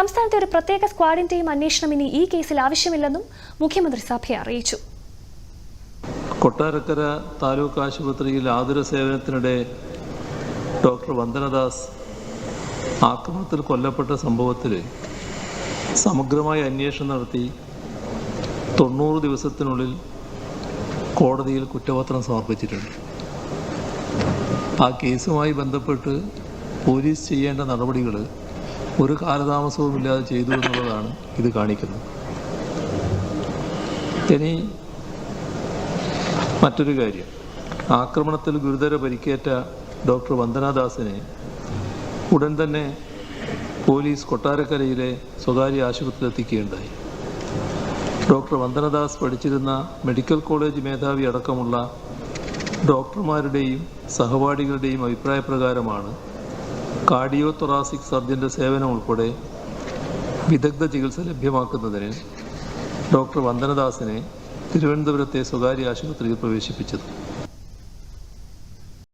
സംസ്ഥാനത്തെ ഒരു പ്രത്യേക സ്ക്വാഡിന്റെയും അന്വേഷണം ഇനി ഈ കേസിൽ ആവശ്യമില്ലെന്നും മുഖ്യമന്ത്രി സഭയെ അറിയിച്ചു. കൊട്ടാരക്കര താലൂക്ക് ആശുപത്രിയിൽ ആതുര സേവനത്തിനിടെ ഡോക്ടർ വന്ദനദാസ് ആക്രമണത്തിൽ കൊല്ലപ്പെട്ട സംഭവത്തിൽ സമഗ്രമായ അന്വേഷണം നടത്തി തൊണ്ണൂറ് ദിവസത്തിനുള്ളിൽ കോടതിയിൽ കുറ്റപത്രം സമർപ്പിച്ചിട്ടുണ്ട്. ആ കേസുമായി ബന്ധപ്പെട്ട് പോലീസ് ചെയ്യേണ്ട നടപടികൾ ഒരു കാലതാമസവും ഇല്ലാതെ ചെയ്തു എന്നുള്ളതാണ് ഇത് കാണിക്കുന്നത്. ഇനി മറ്റൊരു കാര്യം. ആക്രമണത്തിൽ ഗുരുതര പരിക്കേറ്റ ഡോക്ടർ വന്ദനാദാസിനെ ഉടൻ തന്നെ പോലീസ് കൊട്ടാരക്കരയിലെ സ്വകാര്യ ആശുപത്രി എത്തിക്കുകയുണ്ടായി ഡോക്ടർ വന്ദനദാസ് പഠിച്ചിരുന്ന മെഡിക്കൽ കോളേജ് മേധാവി അടക്കമുള്ള ഡോക്ടർമാരുടെയും സഹപാഠികളുടെയും അഭിപ്രായ പ്രകാരമാണ് കാർഡിയോ തൊറാസിക് സർജന്റെ സേവനം ഉൾപ്പെടെ വിദഗ്ധ ചികിത്സ ലഭ്യമാക്കുന്നതിന് ഡോക്ടർ വന്ദനദാസിനെ തിരുവനന്തപുരത്തെ സ്വകാര്യ ആശുപത്രിയിൽ പ്രവേശിപ്പിച്ചത്.